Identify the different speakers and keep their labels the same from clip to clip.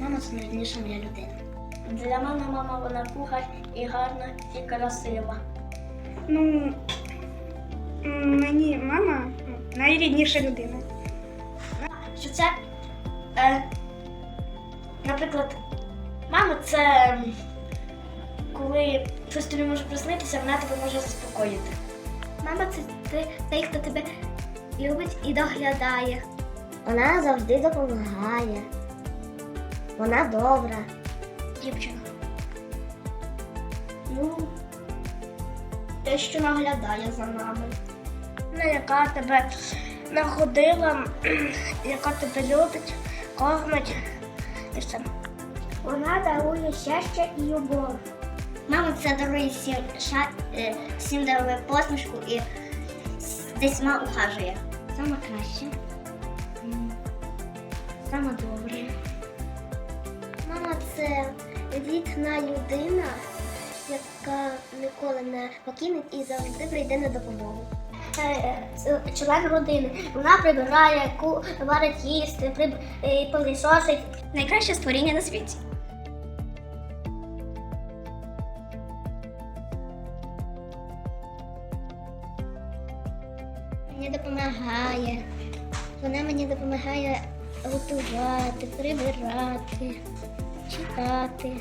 Speaker 1: Мама це найрідніша моя людина.
Speaker 2: Для мене мама вона кухар і гарна, і красива.
Speaker 3: Ну, мені мама найрідніша людина.
Speaker 2: Що це, е, наприклад, мама це коли щось тобі може приснитися, вона тебе може заспокоїти.
Speaker 1: Мама це ти- той, хто тебе любить і доглядає. Вона завжди допомагає. Вона добра.
Speaker 2: Дівчина. Ну, те, що наглядає за нами. Ну, яка тебе находила, яка тебе любить, кормить і все.
Speaker 1: Вона дарує щастя і любов. Мама це дарує всім, ша, е, всім дарує посмішку і з десьма ухажує. Саме краще. М, Саме добре. Це рідна людина, яка ніколи не покинеть і завжди прийде на допомогу. Член родини. Вона прибирає, варить їсти, приб... е, пилисосить. Найкраще створіння на світі. Мені допомагає. Вона мені допомагає готувати, прибирати, читати.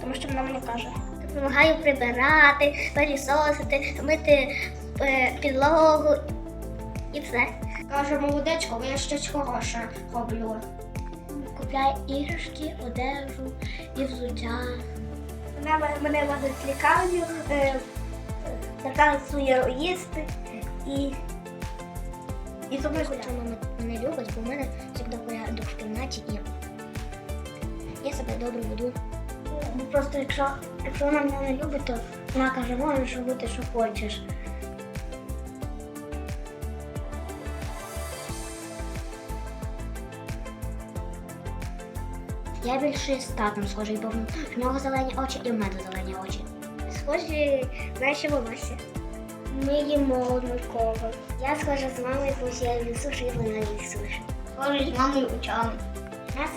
Speaker 2: Тому що вона мені каже.
Speaker 1: Допомагаю прибирати, пилісосити, мити е, підлогу і все.
Speaker 2: Каже, молодечко, я щось хороше роблю.
Speaker 1: Купляю іграшки, одежу і взуття.
Speaker 2: Вона мене- мене водить в лікарню, е, наказує їсти і, і зуби
Speaker 1: Хоча мама мене любить, бо в мене завжди порядок в кімнаті і я себе добре веду.
Speaker 2: Просто якщо, якщо вона мене не любить, то вона каже, можеш робити, що хочеш.
Speaker 1: Я більше з татом схожий, бо в нього зелені очі і в мене зелені очі.
Speaker 2: Схожі наші волосся. Ми їмо однаково.
Speaker 1: Я схожа з мамою, бо я її суші, і вона їх сушить.
Speaker 2: Схожі з мамою очами.
Speaker 1: Нас